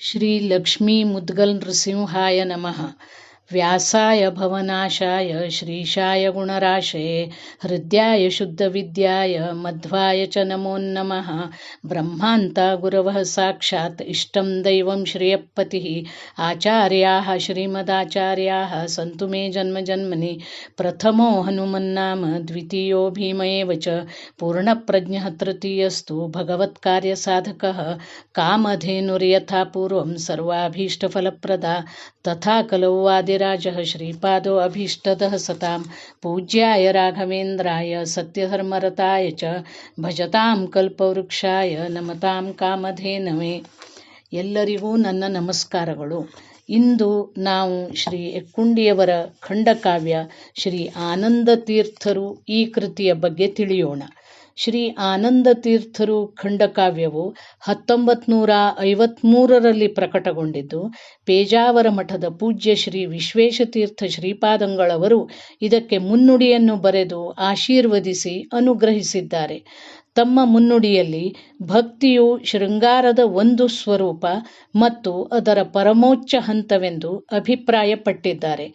ಶ್ರೀ ಲಕ್ಷ್ಮೀ ಮುದ್ಗಲ್ व्यासाय भवनाशाय, श्रीशाय गुणराशे, हृद्याय शुद्धविद्याय, मध्वाय च नमो नमः। ब्रह्मान्ता गुरवः साक्षात् इष्टं दैवं श्रियपतिः। आचार्याः श्रीमदाचार्याः सन्तु मे जन्मजन्मनि। प्रथमो हनुमन्नाम, द्वितीयो भीम एव च पूर्णप्रज्ञः तृतीयस्तु भगवत्कार्यसाधकः। कामधेनुर्यथा पूर्वं सर्वाभीष्टफलप्रदा। तथा कलौवादे श्रीपादो अभीष्टदः सतां पूज्याय राघवेन्द्राय सत्यधर्मरताय च ಭಜತಾಂ ಕಲ್ಪವೃಕ್ಷಾಯ ನಮತಾಂ ಕಾಮಧೇನವೇ ಎಲ್ಲರಿಗೂ ನನ್ನ ನಮಸ್ಕಾರಗಳು ಇಂದು ನಾವು ಶ್ರೀ ಎಕ್ಕುಂಡಿಯವರ ಖಂಡಕಾವ್ಯ ಶ್ರೀ ಆನಂದ ತೀರ್ಥರು ಈ ಕೃತಿಯ ಬಗ್ಗೆ ತಿಳಿಯೋಣ ಶ್ರೀ ಆನಂದ ತೀರ್ಥರು ಖಂಡಕಾವ್ಯವು ಹತ್ತೊಂಬತ್ತು ನೂರ ಐವತ್ತ್ಮೂರರಲ್ಲಿ ಪ್ರಕಟಗೊಂಡಿದ್ದು, ಪೇಜಾವರ ಮಠದ ಪೂಜ್ಯ ಶ್ರೀ ವಿಶ್ವೇಶತೀರ್ಥ ಶ್ರೀಪಾದಂಗಳವರು ಇದಕ್ಕೆ ಮುನ್ನುಡಿಯನ್ನು ಬರೆದು ಆಶೀರ್ವದಿಸಿ ಅನುಗ್ರಹಿಸಿದ್ದಾರೆ. ತಮ್ಮ ಮುನ್ನುಡಿಯಲ್ಲಿ ಭಕ್ತಿಯು ಶೃಂಗಾರದ ಒಂದು ಸ್ವರೂಪ ಮತ್ತು ಅದರ ಪರಮೋಚ್ಚ ಹಂತವೆಂದು ಅಭಿಪ್ರಾಯಪಟ್ಟಿದ್ದಾರೆ.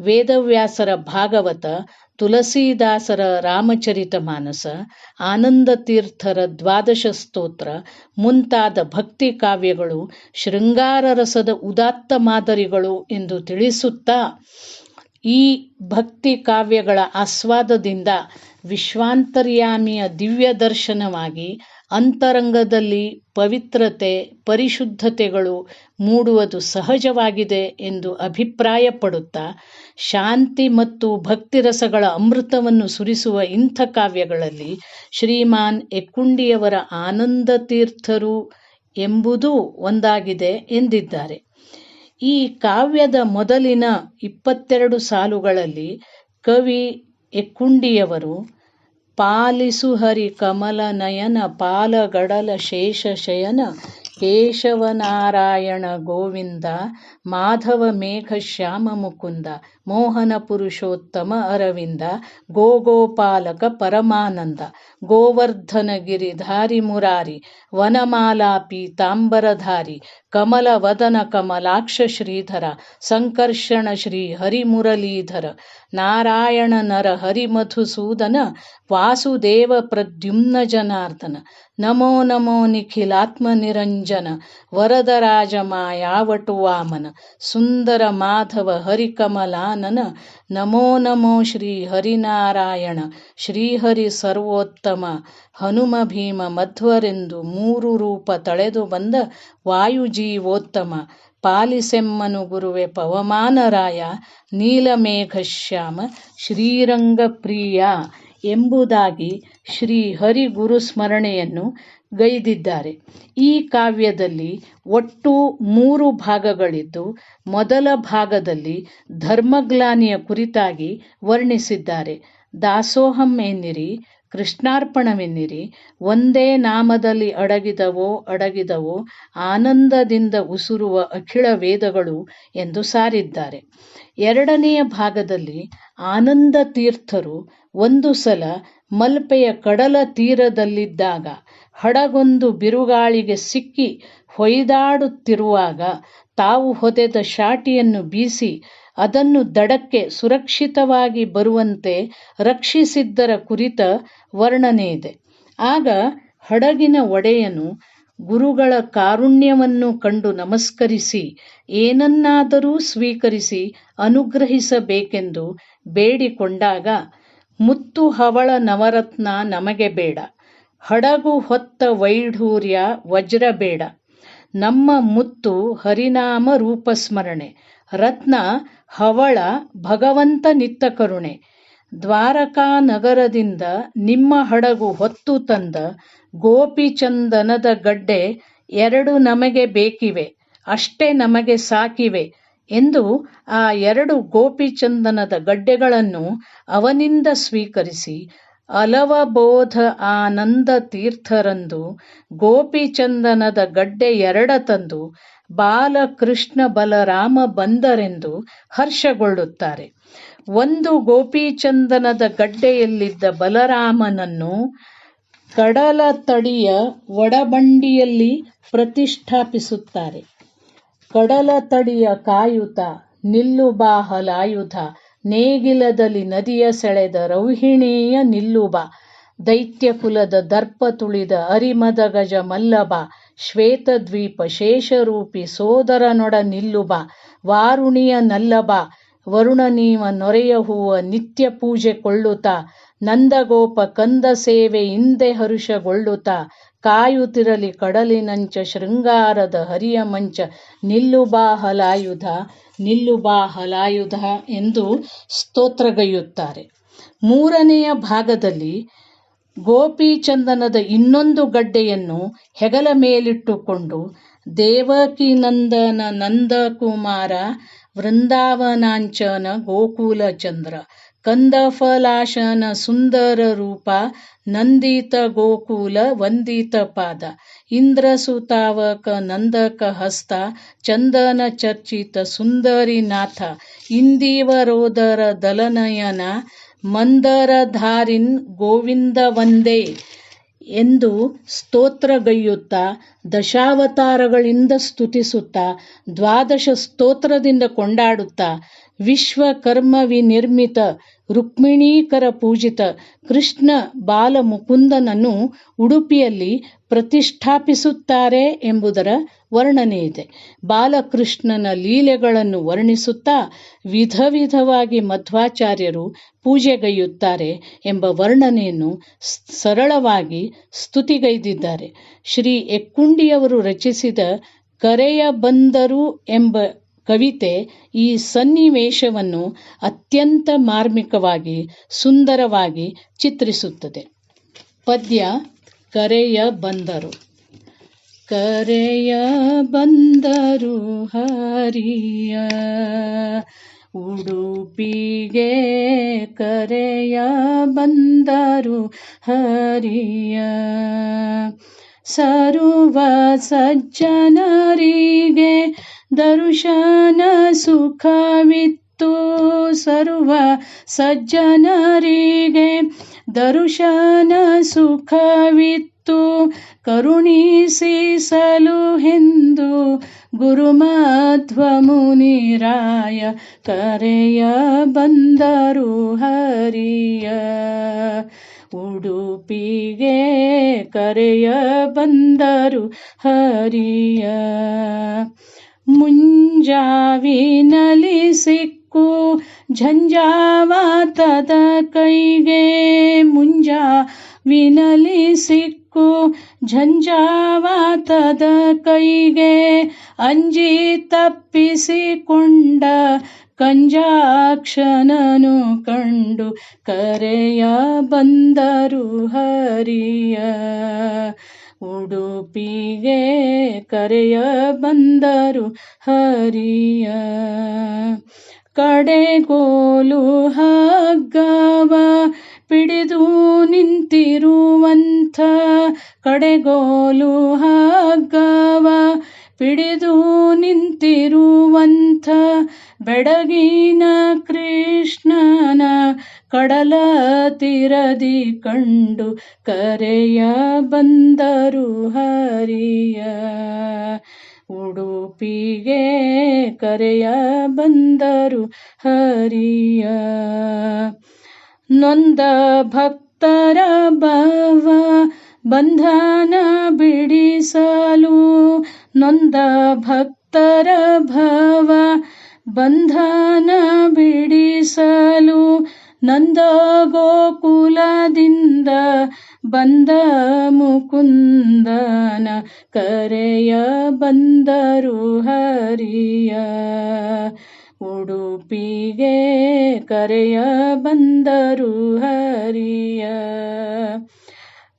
ವೇದವ್ಯಾಸರ ಭಾಗವತ ತುಳಸೀದಾಸರ ರಾಮಚರಿತ ಮಾನಸ ಆನಂದ ತೀರ್ಥರ ದ್ವಾದಶ ಸ್ತೋತ್ರ, ಮುಂತಾದ ಭಕ್ತಿ ಕಾವ್ಯಗಳು ಶೃಂಗಾರ ರಸದ ಉದಾತ್ತ ಮಾದರಿಗಳು ಎಂದು ತಿಳಿಸುತ್ತಾ ಈ ಭಕ್ತಿ ಕಾವ್ಯಗಳ ಆಸ್ವಾದದಿಂದ ವಿಶ್ವಾಂತರ್ಯಾಮಿಯ ದಿವ್ಯ ದರ್ಶನವಾಗಿ ಅಂತರಂಗದಲ್ಲಿ ಪವಿತ್ರತೆ, ಪರಿಶುದ್ಧತೆಗಳು ಮೂಡುವುದು ಸಹಜವಾಗಿದೆ ಎಂದು ಅಭಿಪ್ರಾಯಪಡುತ್ತಾ, ಶಾಂತಿ ಮತ್ತು ಭಕ್ತಿರಸಗಳ ಅಮೃತವನ್ನು ಸುರಿಸುವ ಇಂಥ ಕಾವ್ಯಗಳಲ್ಲಿ ಶ್ರೀಮಾನ್ ಎಕ್ಕುಂಡಿಯವರ ಆನಂದ ತೀರ್ಥರು ಎಂಬುದೂ ಒಂದಾಗಿದೆ ಎಂದಿದ್ದಾರೆ. ಈ ಕಾವ್ಯದ ಮೊದಲಿನ ಇಪ್ಪತ್ತೆರಡು ಸಾಲುಗಳಲ್ಲಿ ಕವಿ ಎಕ್ಕುಂಡಿಯವರು ಪಾಲಿಸು ಹರಿ ಕಮಲ ನಯನ, ಪಾಲಗಡಲ ಶೇಷ ಶಯನ. ಕೇಶವನಾರಾಯಣ ಗೋವಿಂದ, ಮಾಧವ ಮೇಘ ಶ್ಯಾಮ ಮುಕುಂದ, ಮೋಹನ ಪುರುಷೋತ್ತಮ ಅರವಿಂದ, ಗೋಗೋಪಾಲಕ ಪರಮಾನಂದ ಗೋವರ್ಧನ ಗಿರಿಧಾರಿ ಮುರಾರಿ, ವನಮಾಲಾ ಪೀತಾಂಬರಧಾರಿ ಕಮಲ ವದನ ಕಮಲಾಕ್ಷ ಶ್ರೀಧರ, ಸಂಕರ್ಷಣ ಶ್ರೀ ಹರಿಮುರಳೀಧರ ನಾರಾಯಣ ನರ ಹರಿಮಧುಸೂದನ ವಾಸುದೇವ ಪ್ರದ್ಯುಮ್ನ ಜನಾರ್ದನ ನಮೋ ನಮೋ ನಿಖಿಲಾತ್ಮ ನಿರಂಜನ, ವರದರಾಜ ಮಾಯಾವಟು ವಾಮನ ಸುಂದರ ಮಾಧವ ಹರಿಕಮಲಾನನ, ನಮೋ ನಮೋ ಶ್ರೀ ಹರಿನಾರಾಯಣ ಶ್ರೀಹರಿ ಸರ್ವೋತ್ತಮ, ಹನುಮ ಭೀಮ ಮಧ್ವರೆಂದು ಮೂರು ರೂಪ ತಳೆದು ಬಂದ ವಾಯುಜೀವೋತ್ತಮ ಪಾಲಿಸೆಮ್ಮನು ಗುರುವೆ ಪವಮಾನರಾಯ, ನೀಲಮೇಘಶ್ಯಾಮ, ಶ್ರೀರಂಗಪ್ರಿಯ ಎಂಬುದಾಗಿ ಶ್ರೀ ಹರಿ ಗುರು ಸ್ಮರಣೆಯನ್ನು ಗೈದಿದ್ದಾರೆ. ಈ ಕಾವ್ಯದಲ್ಲಿ ಒಟ್ಟು ಮೂರು ಭಾಗಗಳಿದ್ದು, ಮೊದಲ ಭಾಗದಲ್ಲಿ ಧರ್ಮಗ್ಲಾನಿಯ ಕುರಿತಾಗಿ ವರ್ಣಿಸಿದ್ದಾರೆ. ದಾಸೋಹಂ ಎನ್ನಿರಿ ಕೃಷ್ಣಾರ್ಪಣವೆನ್ನಿರಿ. ಒಂದೇ ನಾಮದಲ್ಲಿ ಅಡಗಿದವೋ ಅಡಗಿದವೋ, ಆನಂದದಿಂದ ಉಸುರುವ ಅಖಿಳ ವೇದಗಳು ಎಂದು ಸಾರಿದ್ದಾರೆ. ಎರಡನೆಯ ಭಾಗದಲ್ಲಿ ಆನಂದ ತೀರ್ಥರು ಒಂದು ಸಲ ಮಲ್ಪೆಯ ಕಡಲ ತೀರದಲ್ಲಿದ್ದಾಗ ಹಡಗೊಂದು ಬಿರುಗಾಳಿಗೆ ಸಿಕ್ಕಿ ಹೊಯ್ದಾಡುತ್ತಿರುವಾಗ ತಾವು ಹೊದೆದ ಶಾಟಿಯನ್ನು ಬೀಸಿ ಅದನ್ನು ದಡಕ್ಕೆ ಸುರಕ್ಷಿತವಾಗಿ ಬರುವಂತೆ ರಕ್ಷಿಸಿದ್ದರ ಕುರಿತ ವರ್ಣನೆ ಇದೆ. ಆಗ ಹಡಗಿನ ಒಡೆಯನು ಗುರುಗಳ ಕಾರುಣ್ಯವನ್ನು ಕಂಡು ನಮಸ್ಕರಿಸಿ, ಏನನ್ನಾದರೂ ಸ್ವೀಕರಿಸಿ ಅನುಗ್ರಹಿಸಬೇಕೆಂದು ಬೇಡಿಕೊಂಡಾಗ, ಮುತ್ತು ಹವಳ ನವರತ್ನ ನಮಗೆ ಬೇಡ, ಹಡಗು ಹೊತ್ತ ವೈಢೂರ್ಯ ವಜ್ರ ಬೇಡ ನಮ್ಮ ಮುತ್ತು ಹರಿನಾಮ ರೂಪಸ್ಮರಣೆ ರತ್ನ, ಹವಳ, ಭಗವಂತ ನಿತ್ತ ಕರುಣೆ. ದ್ವಾರಕಾ ನಗರದಿಂದ ನಿಮ್ಮ ಹಡಗು ಹೊತ್ತು ತಂದ ಗೋಪಿಚಂದನದ ಗಡ್ಡೆ ಎರಡು ನಮಗೆ ಬೇಕಿವೆ, ಅಷ್ಟೇ ನಮಗೆ ಸಾಕಿವೆ ಎಂದು ಆ ಎರಡು ಗೋಪಿಚಂದನದ ಗಡ್ಡೆಗಳನ್ನು ಅವನಿಂದ ಸ್ವೀಕರಿಸಿ ಅಲವಬೋಧ ಆನಂದ ತೀರ್ಥರಂದು ಗೋಪಿಚಂದನದ ಗಡ್ಡೆ ಎರಡ ತಂದು ಬಾಲಕೃಷ್ಣ ಬಲರಾಮ ಬಂದರೆಂದು ಹರ್ಷಗೊಳ್ಳುತ್ತಾರೆ. ಒಂದು ಗೋಪಿಚಂದನದ ಗಡ್ಡೆಯಲ್ಲಿದ್ದ ಬಲರಾಮನನ್ನು ಕಡಲ ತಡಿಯ ಒಡಬಂಡಿಯಲ್ಲಿ ಪ್ರತಿಷ್ಠಾಪಿಸುತ್ತಾರೆ. ಕಡಲ ತಡಿಯ ಕಾಯುತ ನಿಲ್ಲುಬಾ ನೇಗಿಲದಲ್ಲಿ ನದಿಯ ಸೆಳೆದ ರೌಹಿಣೀಯ ನಿಲ್ಲುಬ ದೈತ್ಯ ಕುಲದ ದರ್ಪ ತುಳಿದ ಅರಿಮದ ಗಜ ಮಲ್ಲಬ, ಶ್ವೇತದ್ವೀಪ ಶೇಷರೂಪಿ ಸೋದರನೊಡ ನಿಲ್ಲುಬ, ವಾರುಣಿಯ ನಲ್ಲಬ ವರುಣನೀವ ನೊರೆಯ ಹೂವ ನಿತ್ಯ ಪೂಜೆ ಕೊಳ್ಳುತ್ತ, ನಂದಗೋಪ ಕಂದ ಸೇವೆ ಹಿಂದೆ ಹರುಷಗೊಳ್ಳುತ್ತ, ಕಾಯುತ್ತಿರಲಿ ಕಡಲಿನಂಚ ಶೃಂಗಾರದ ಹರಿಯ ಮಂಚ ನಿಲ್ಲುಬಾ ಹಲಾಯುಧ ನಿಲ್ಲುಬಾ ಹಲಾಯುಧ ಎಂದು ಸ್ತೋತ್ರಗೈಯುತ್ತಾರೆ. ಮೂರನೆಯ ಭಾಗದಲ್ಲಿ ಗೋಪಿಚಂದನದ ಇನ್ನೊಂದು ಗಡ್ಡೆಯನ್ನು ಹೆಗಲ ಮೇಲಿಟ್ಟುಕೊಂಡು ದೇವಕಿನಂದನ ನಂದಕುಮಾರ ವೃಂದಾವನಾಂಚನ ಗೋಕುಲಚಂದ್ರ ಕಂದಫಲಾಶನ ಸುಂದರ ರೂಪ, ನಂದಿತ ಗೋಕುಲ ವಂದಿತ ಪಾದ, ಇಂದ್ರಸುತಾವಕ ನಂದಕ ಹಸ್ತ, ಚಂದನ ಚರ್ಚಿತ ಸುಂದರಿ ನಾಥ ಇಂದೀವರೋದರ ದಲನಯನ, ಮಂದರಧಾರಿನ್ ಗೋವಿಂದ ವಂದೇ ಎಂದು ಸ್ತೋತ್ರಗೈಯುತ್ತಾ ದಶಾವತಾರಗಳಿಂದ ಸ್ತುತಿಸುತ್ತಾ, ದ್ವಾದಶ ಸ್ತೋತ್ರದಿಂದ ಕೊಂಡಾಡುತ್ತಾ ವಿಶ್ವಕರ್ಮ ವಿನಿರ್ಮಿತ ರುಕ್ಮಿಣೀಕರ ಪೂಜಿತ ಕೃಷ್ಣ ಬಾಲಮುಕುಂದನನ್ನು ಉಡುಪಿಯಲ್ಲಿ ಪ್ರತಿಷ್ಠಾಪಿಸುತ್ತಾರೆ ಎಂಬುದರ ವರ್ಣನೆ ಇದೆ. ಬಾಲಕೃಷ್ಣನ ಲೀಲೆಗಳನ್ನು ವರ್ಣಿಸುತ್ತಾ ವಿಧ ವಿಧವಾಗಿ ಮಧ್ವಾಚಾರ್ಯರು ಪೂಜೆಗೈಯುತ್ತಾರೆ ಎಂಬ ವರ್ಣನೆಯನ್ನು ಸರಳವಾಗಿ ಸ್ತುತಿಗೈದಿದ್ದಾರೆ. ಶ್ರೀ ಎಕ್ಕುಂಡಿಯವರು ರಚಿಸಿದ ಕರೆಯ ಬಂದರು ಎಂಬ ಕವಿತೆ ಈ ಸನ್ನಿವೇಶವನ್ನು ಅತ್ಯಂತ ಮಾರ್ಮಿಕವಾಗಿ, ಸುಂದರವಾಗಿ ಚಿತ್ರಿಸುತ್ತದೆ. ಪದ್ಯ, ಕರೆಯ ಬಂದರು. ಕರೆಯ ಬಂದರು ಹರಿಯ. ಉಡುಪಿಗೆ ಕರೆಯ ಬಂದರು ಹರಿಯ. ಸರ್ವ ಸಜ್ಜನರಿಗೆ ದರ್ಶನ ಸುಖವಿತ್ತು ಸರ್ವ ಸಜ್ಜನರಿಗೆ. ದರುಶನ ಸುಖವಿತ್ತು ಕರುಣಿಸಲು ಎಂದು ಗುರುಮಧ್ವ ಮುನಿರಾಯ ಕರೆಯ ಬಂದರು ಹರಿಯ. ಉಡುಪಿಗೆ ಕರೆಯ ಬಂದರು ಹರಿಯ. ಮುಂಜಾವಿನಲಿ ಸಿಕ್ಕು ಝಂಜಾವಾತದ ಕೈಗೆ ಮುಂಜಾವಿನಲಿ ಸಿಕ್ಕು ಝಂಜಾವಾತದ ಕೈಗೆ ಅಂಜಿ ತಪ್ಪಿಸಿಕೊಂಡ ಕಂಜಾಕ್ಷನನು ಕಂಡು ಕರೆಯ ಬಂದರು ಹರಿಯ. ಉಡುಪಿಗೆ ಕರೆಯ ಬಂದರು ಹರಿಯ. ಕಡೆಗೋಲು ಹಗ್ಗವ ಪಿಡಿದು ನಿಂತಿರುವಂಥ ಕಡೆಗೋಲು ಹಗ್ಗವ ಪಿಡಿದು ನಿಂತಿರುವಂಥ ಬೆಡಗಿನ ಕೃಷ್ಣನ ಕಡಲ ತೀರದಿ ಕಂಡು ಕರೆಯ ಬಂದರು ಹರಿಯ. ಉಡುಪಿಗೆ ಕರೆಯ ಬಂದರು ಹರಿಯ. ನೊಂದ ಭಕ್ತರ ಭಾವ ಬಂಧನ ಬಿಡಿಸಲು ನೊಂದ ಭಕ್ತರ ಭಾವ ಬಂಧನ ಬಿಡಿಸಲು ನಂದ ಗೋಕುಲದಿಂದ ಬಂದ ಮುಕುಂದನ ಕರೆಯ ಬಂದರು ಹರಿಯ. ಉಡುಪಿಗೆ ಕರೆಯ ಬಂದರು ಹರಿಯ.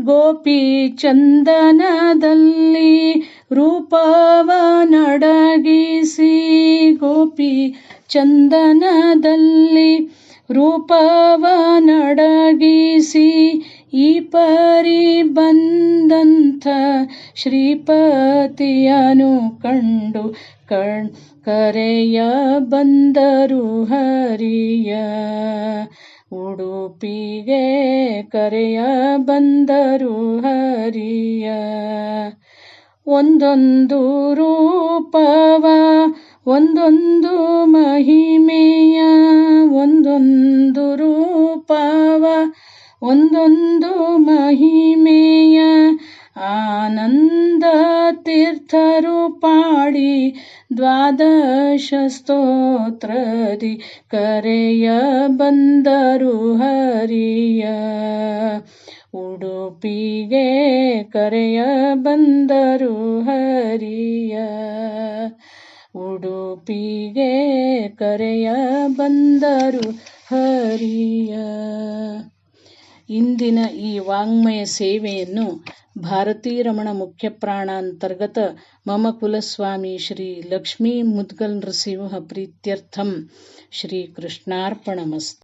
ಗೋಪಿ ಚಂದನದಲ್ಲಿ ರೂಪವ ನಡಗಿಸಿ ಗೋಪಿ ಚಂದನದಲ್ಲಿ ರೂಪವ ನಡಗಿಸಿ ಈ ಪರಿ ಬಂದಂಥ ಶ್ರೀಪತಿಯನು ಕಂಡು ಕಣ್ ಕರೆಯ ಬಂದರು ಹರಿಯ. ಉಡುಪಿಗೆ ಕರೆಯ ಬಂದರು ಹರಿಯ. ಒಂದೊಂದು ರೂಪವ ಒಂದೊಂದು ಮಹಿಮೆಯ, ಒಂದೊಂದು ರೂಪವ, ಒಂದೊಂದು ಮಹಿಮೆಯ ಆನಂದ ತೀರ್ಥರು ಪಾಡಿ ದ್ವಾದಶ ಸ್ತೋತ್ರದಿ ಕರೆಯ ಬಂದರು ಹರಿಯ. ಉಡುಪಿಗೆ ಕರೆಯ ಬಂದರು ಹರಿಯ. ಉಡುಪಿಗೆ ಕರೆಯ ಬಂದರು ಹರಿಯ. ಇಂದಿನ ಈ ವಾಂಗ್ಮಯ ಸೇವೆಯನ್ನು ಭಾರತೀ ರಮಣ ಮುಖ್ಯ ಪ್ರಾಣ ಅಂತರ್ಗತ ಮಮ ಕುಲಸ್ವಾಮಿ ಶ್ರೀ ಲಕ್ಷ್ಮೀ ಮುದ್ಗಲ್ ನೃಸಿಂಹ ಪ್ರೀತ್ಯರ್ಥಂ ಶ್ರೀ ಕೃಷ್ಣಾರ್ಪಣಮಸ್ತು